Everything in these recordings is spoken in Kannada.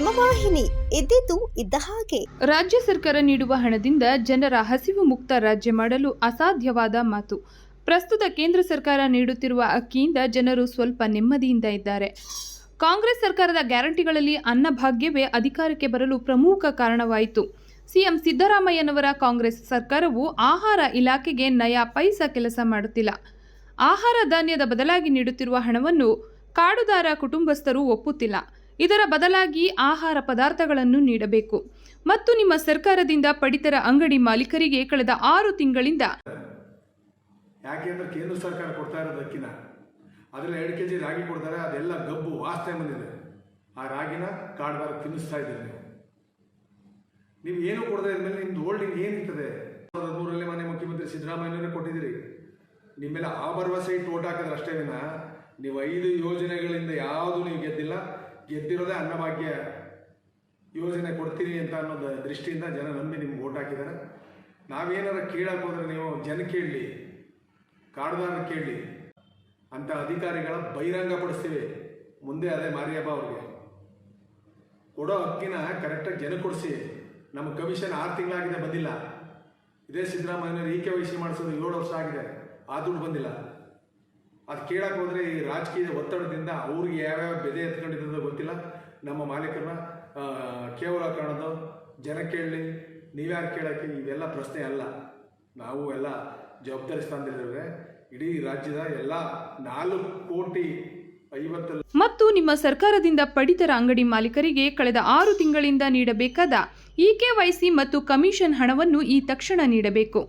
ಹೇಮವಾಹಿನಿ ಇದ್ದಿದ್ದು ಇದ್ದ ಹಾಗೆ. ರಾಜ್ಯ ಸರ್ಕಾರ ನೀಡುವ ಹಣದಿಂದ ಜನರ ಹಸಿವು ಮುಕ್ತ ರಾಜ್ಯ ಮಾಡಲು ಅಸಾಧ್ಯವಾದ ಮಾತು. ಪ್ರಸ್ತುತ ಕೇಂದ್ರ ಸರ್ಕಾರ ನೀಡುತ್ತಿರುವ ಅಕ್ಕಿಯಿಂದ ಜನರು ಸ್ವಲ್ಪ ನೆಮ್ಮದಿಯಿಂದ ಇದ್ದಾರೆ. ಕಾಂಗ್ರೆಸ್ ಸರ್ಕಾರದ ಗ್ಯಾರಂಟಿಗಳಲ್ಲಿ ಅನ್ನಭಾಗ್ಯವೇ ಅಧಿಕಾರಕ್ಕೆ ಬರಲು ಪ್ರಮುಖ ಕಾರಣವಾಯಿತು. ಸಿಎಂ ಸಿದ್ದರಾಮಯ್ಯನವರ ಕಾಂಗ್ರೆಸ್ ಸರ್ಕಾರವು ಆಹಾರ ಇಲಾಖೆಗೆ ನಯಾ ಪೈಸಾ ಕೆಲಸ ಮಾಡುತ್ತಿಲ್ಲ. ಆಹಾರ ಧಾನ್ಯದ ಬದಲಾಗಿ ನೀಡುತ್ತಿರುವ ಹಣವನ್ನು ಕಾಡುದಾರ ಕುಟುಂಬಸ್ಥರು ಒಪ್ಪುತ್ತಿಲ್ಲ. ಇದರ ಬದಲಾಗಿ ಆಹಾರ ಪದಾರ್ಥಗಳನ್ನು ನೀಡಬೇಕು. ಮತ್ತು ನಿಮ್ಮ ಸರ್ಕಾರದಿಂದ ಪಡಿತರ ಅಂಗಡಿ ಮಾಲೀಕರಿಗೆ ಕಳೆದ ಆರು ತಿಂಗಳಿಂದ ಯಾಕೆಂದ್ರೆ ಕೇಂದ್ರ ಸರ್ಕಾರ ಕೊಡ್ತಾ ಇರೋದು ಅಕ್ಕಿನ ಅದರಲ್ಲಿ ಎರಡು ಕೆ ಜಿ ರಾಗಿ ಕೊಡ್ತಾರೆ, ಅದೆಲ್ಲ ಗಬ್ಬು ವಾಸನೆ ಬಂದಿದೆ. ಆ ರಾಗಿನ ಕಾಡ್ಬಾರ ತಿನ್ನಿಸ್ತಾ ಇದ್ದೀರಿ ನೀವು. ಏನು ಕೊಡದೆ ಇದ್ಮೇಲೆ ನಿಮ್ದು ಹೋಲ್ಡಿಂಗ್ ಏನಿರ್ತದೆ ಹದಿಮೂರರಲ್ಲಿ ಮನೆ ಮುಖ್ಯಮಂತ್ರಿ ಸಿದ್ದರಾಮಯ್ಯನವರೇ ಕೊಟ್ಟಿದ್ದೀರಿ. ನಿಮ್ಮೆಲ್ಲ ಆ ಭರವಸೆ ಇಟ್ಟು ಓಟ್ ಹಾಕಿದ್ರೆ ಅಷ್ಟೇ ದಿನ ನೀವು ಐದು ಯೋಜನೆಗಳಿಂದ ಯಾವುದು ನೀವು ಗೆದ್ದಿಲ್ಲ ಗೆದ್ದಿರೋದೇ ಅನ್ನಭಾಗ್ಯ ಯೋಜನೆ ಕೊಡ್ತೀನಿ ಅಂತ ಅನ್ನೋದು ದೃಷ್ಟಿಯಿಂದ ಜನ ನಂಬಿ ನಿಮ್ಗೆ ಓಟ್ ಹಾಕಿದ್ದಾರೆ. ನಾವೇನಾರ ಕೇಳಕ್ಕೆ ಹೋದ್ರೆ ನೀವು ಜನ ಕೇಳಲಿ ಕಾಡುದಾರ ಕೇಳಲಿ ಅಂತ ಅಧಿಕಾರಿಗಳ ಬಹಿರಂಗ ಪಡಿಸ್ತೀವಿ ಮುಂದೆ ಅದೇ ಮಾರಿಯಪ್ಪ ಅವ್ರಿಗೆ. ಕೊಡೋ ಹಕ್ಕಿನ ಕರೆಕ್ಟಾಗಿ ಜನ ಕೊಡಿಸಿ. ನಮ್ಮ ಕಮಿಷನ್ ಆರು ತಿಂಗಳಾಗಿದೆ ಬಂದಿಲ್ಲ. ಇದೇ ಸಿದ್ದರಾಮಯ್ಯನವರು ಈಕೆ ವಹಿಸಿ ಮಾಡಿಸೋದು ಏಳು ವರ್ಷ ಆಗಿದೆ. ಆ ದುಡ್ಡು ಬಂದಿಲ್ಲ. ಅದು ಕೇಳಕ್ಕೆ ಹೋದರೆ ಈ ರಾಜಕೀಯ ಒತ್ತಡದಿಂದ ಅವ್ರಿಗೆ ಯಾವ್ಯಾವ ಬೆದೆ ಎತ್ಕೊಂಡಿದ್ದೋ ಗೊತ್ತಿಲ್ಲ. ನಮ್ಮ ಮಾಲೀಕರನ್ನ ಕೇವಲ ಕಾಣೋದು ಜನ ಕೇಳಲಿ ನೀವ್ಯಾರು ಕೇಳೋಕ್ಕೆ ಇವೆಲ್ಲ ಪ್ರಶ್ನೆ ಅಲ್ಲ. ನಾವು ಎಲ್ಲ ಜವಾಬ್ದಾರಿ ಸ್ಥಾನದಲ್ಲಿದ್ದೇವೆ. ಇಡೀ ರಾಜ್ಯದ ಎಲ್ಲ ನಾಲ್ಕು ಕೋಟಿ ಮತ್ತು ನಿಮ್ಮ ಸರ್ಕಾರದಿಂದ ಪಡಿತರ ಅಂಗಡಿ ಮಾಲೀಕರಿಗೆ ಕಳೆದ ಆರು ತಿಂಗಳಿಂದ ನೀಡಬೇಕಾದ ಇಕೆವೈಸಿ ಮತ್ತು ಕಮಿಷನ್ ಹಣವನ್ನು ಈ ತಕ್ಷಣ ನೀಡಬೇಕು.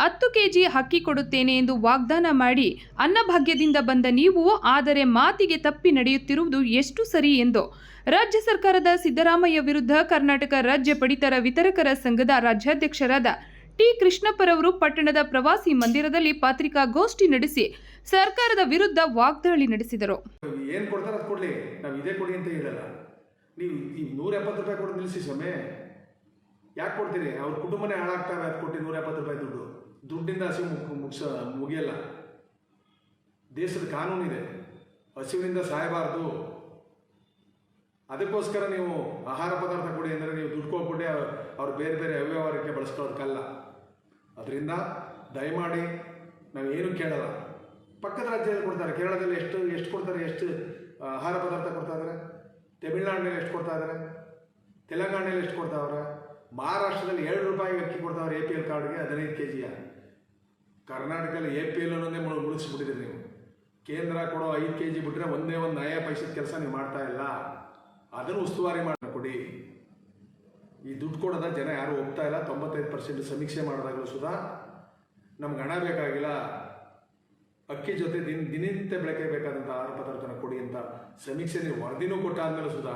ಹತ್ತು ಕೆಜಿ ಹಕ್ಕಿ ಕೊಡುತ್ತೇನೆ ಎಂದು ವಾಗ್ದಾನ ಮಾಡಿ ಅನ್ನಭಾಗ್ಯದಿಂದ ಬಂದ ನೀವು ಆದರೆ ಮಾತಿಗೆ ತಪ್ಪಿ ನಡೆಯುತ್ತಿರುವುದು ಎಷ್ಟು ಸರಿ ಎಂದು ರಾಜ್ಯ ಸರ್ಕಾರದ ಸಿದ್ದರಾಮಯ್ಯ ವಿರುದ್ಧ ಕರ್ನಾಟಕ ರಾಜ್ಯ ಪಡಿತರ ವಿತರಕರ ಸಂಘದ ರಾಜ್ಯಾಧ್ಯಕ್ಷರಾದ ಟಿ ಕೃಷ್ಣಪ್ಪರವರು ಪಟ್ಟಣದ ಪ್ರವಾಸಿ ಮಂದಿರದಲ್ಲಿ ಪತ್ರಿಕಾಗೋಷ್ಠಿ ನಡೆಸಿ ಸರ್ಕಾರದ ವಿರುದ್ಧ ವಾಗ್ದಾಳಿ ನಡೆಸಿದರು. ಏನು ಕೊಡ್ತಾರೆ ನಾವು ಇದೇ ಕೊಡಿ ಅಂತ ಹೇಳಲ್ಲ ನೀವು ನೂರ ಎಪ್ಪತ್ತು ರೂಪಾಯಿ ಕೊಟ್ಟು ನಿಲ್ಲಿಸಿ ಯಾಕೆ ಕೊಡ್ತೀರಿ? ಅವ್ರ ಕುಟುಂಬನೇ ಹಾಳಾಗ್ತಾವೆ ಅದು ಕೊಟ್ಟು ನೂರ ಎಪ್ಪತ್ತು ರೂಪಾಯಿ ದುಡ್ಡು. ದುಡ್ಡಿಂದ ಹಸಿವು ಮುಗ್ ಮುಗಿಸ ಮುಗಿಯಲ್ಲ. ದೇಶದ ಕಾನೂನಿದೆ. ಹಸಿವಿನಿಂದ ಸಾಯಬಾರದು. ಅದಕ್ಕೋಸ್ಕರ ನೀವು ಆಹಾರ ಪದಾರ್ಥ ಕೊಡಿ ಅಂದರೆ ನೀವು ದುಡ್ಡು ಕೊಟ್ಬಿಟ್ಟೆ ಅವ್ರು ಬೇರೆ ಬೇರೆ ಅವ್ಯವಹಾರಕ್ಕೆ ಬಳಸ್ಕೊಳ್ಳೋದಕ್ಕಲ್ಲ ಅದರಿಂದ ದಯಮಾಡಿ ನಾವು ಏನು ಕೇಳಲ್ಲ. ಪಕ್ಕದ ರಾಜ್ಯದಲ್ಲಿ ಕೊಡ್ತಾರೆ. ಕೇರಳದಲ್ಲಿ ಎಷ್ಟು ಎಷ್ಟು ಕೊಡ್ತಾರೆ? ಎಷ್ಟು ಆಹಾರ ಪದಾರ್ಥ ಕೊಡ್ತಾ ಇದ್ದಾರೆ ತಮಿಳ್ನಾಡಿನಲ್ಲಿ ಎಷ್ಟು ಕೊಡ್ತಾ ಇದ್ದಾರೆ ತೆಲಂಗಾಣದಲ್ಲಿ ಎಷ್ಟು ಕೊಡ್ತಾವ್ರೆ ಮಹಾರಾಷ್ಟ್ರದಲ್ಲಿ ಎರಡು ರೂಪಾಯಿಗೆ ಅಕ್ಕಿ ಕೊಡ್ತಾವ್ರೆ ಎ ಪಿ ಎಲ್ ಕಾರ್ಡ್ಗೆ ಹದಿನೈದು ಕೆ ಜಿಯ ಕರ್ನಾಟಕದಲ್ಲಿ ಎ ಪಿ ಎಲ್ ಅನ್ನೋದೇ ಮುಳು ಮುಳುಗಿಸ್ಬಿಟ್ಟಿದ್ದೀರಿ ನೀವು. ಕೇಂದ್ರ ಕೊಡೋ ಐದು ಕೆ ಜಿ ಬಿಟ್ಟರೆ ಒಂದೇ ಒಂದು ನಯ ಪೈಸದ ಕೆಲಸ ನೀವು ಮಾಡ್ತಾ ಇಲ್ಲ. ಅದನ್ನು ಉಸ್ತುವಾರಿ ಮಾಡಿ ಕೊಡಿ. ಈ ದುಡ್ಡು ಕೊಡೋದ ಜನ ಯಾರು ಒಪ್ತಾ ಇಲ್ಲ. ತೊಂಬತ್ತೈದು ಪರ್ಸೆಂಟ್ ಸಮೀಕ್ಷೆ ಮಾಡಿದಾಗಲೂ ಸುದಾ. ನಮ್ಗೆ ಹಣ ಬೇಕಾಗಿಲ್ಲ. ಅಕ್ಕಿ ಜೊತೆ ದಿನ, ದಿನನಿತ್ಯ ಬೆಳಕೆ ಬೇಕಾದಂಥ ಆಹಾರ ಪದಾರ್ಥನ ಕೊಡಿ ಅಂತ ಸಮೀಕ್ಷೆ ನೀವು ವರದಿನೂ ಕೊಟ್ಟಾದ್ಮೇಲೆ ಸುಧಾ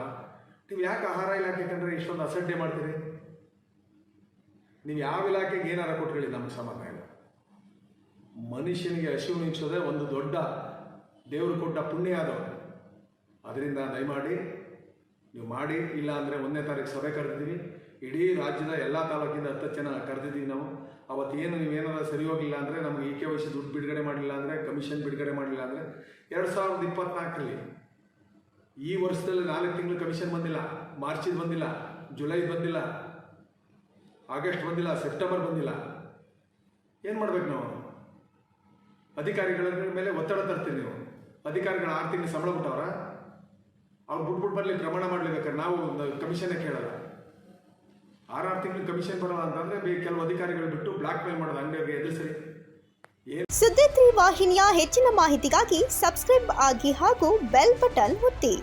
ನೀವು ಯಾಕೆ ಆಹಾರ ಇಲಾಖೆ ಕಂಡ್ರೆ ಇಷ್ಟೊಂದು ಅಸಡ್ಡೆ ಮಾಡ್ತೀರಿ? ನೀವು ಯಾವ ಇಲಾಖೆಗೆ ಏನಾರ ಕೊಟ್ಕೊಳ್ಳಿ ನಮ್ಗೆ ಸಮಾನ ಇಲ್ಲ. ಮನುಷ್ಯನಿಗೆ ಹಸಿವು ನಿಲ್ಲಿಸೋದೇ ಒಂದು ದೊಡ್ಡ ದೇವರು ಕೊಟ್ಟ ಪುಣ್ಯ ಅದು. ಅದರಿಂದ ದಯಮಾಡಿ, ನೀವು ಮಾಡಿ, ಇಲ್ಲ ಅಂದರೆ ಒಂದನೇ ತಾರೀಕು ಸಭೆ ಕರೆದಿದ್ದೀವಿ. ಇಡೀ ರಾಜ್ಯದ ಎಲ್ಲ ತಾಲೂಕಿಂದ ಹತ್ತು ಜನ ಕರೆದಿದ್ದೀವಿ ನಾವು. ಅವತ್ತೇನು ನೀವೇನಾದ್ರು ಸರಿ ಹೋಗಿಲ್ಲ ಅಂದರೆ ನಮಗೆ ಈ ಕೆ ವೈ ಸಿ ದುಡ್ಡು ಬಿಡುಗಡೆ ಮಾಡಿಲ್ಲ ಅಂದರೆ ಕಮಿಷನ್ ಬಿಡುಗಡೆ ಮಾಡಿಲ್ಲ ಅಂದರೆ, ಎರಡು ಸಾವಿರದ ಇಪ್ಪತ್ನಾಲ್ಕರಲ್ಲಿ ಈ ವರ್ಷದಲ್ಲಿ ನಾಲ್ಕು ತಿಂಗಳು ಕಮಿಷನ್ ಬಂದಿಲ್ಲ. ಮಾರ್ಚಿದು ಬಂದಿಲ್ಲ ಜುಲೈ ಬಂದಿಲ್ಲ, ಆಗಸ್ಟ್ ಬಂದಿಲ್ಲ, ಸೆಪ್ಟೆಂಬರ್ ಬಂದಿಲ್ಲ. ಏನು ಮಾಡ್ಬೇಕು ನಾವು? ಅಧಿಕಾರಿಗಳ ಮೇಲೆ ಒತ್ತಡ ತರ್ತೀರಿ ನೀವು. ಅಧಿಕಾರಿಗಳ ಆರು ತಿಂಗಳು ಸಂಬಳ ಬಿಟ್ಟವ್ರ? ಅವ್ರು ಬಿಟ್ಬಿಟ್ಟು ಬರಲಿ, ಪ್ರಮಾಣ ಮಾಡ್ಲೇಬೇಕಾದ್ರೆ ನಾವು ಒಂದು ಕಮಿಷನ್ನೇ ಕೇಳಲ್ಲ. ಆರು ತಿಂಗಳು ಕಮಿಷನ್ ಬರೋಲ್ಲ ಅಂತಂದ್ರೆ ಕೆಲವು ಅಧಿಕಾರಿಗಳು ಬಿಟ್ಟು ಬ್ಲಾಕ್ ಮೇಲ್ ಮಾಡೋದು ಅಂಗಡಿಯವರಿಗೆ ಎದುರಿಸರಿ ಸುದ್ದಿ ವಾಹಿನಿಯ ಹೆಚ್ಚಿನ ಮಾಹಿತಿಗಾಗಿ ಸಬ್ಸ್ಕ್ರೈಬ್ ಆಗಿ ಹಾಗೂ ಬೆಲ್ ಬಟನ್ ಒತ್ತಿ.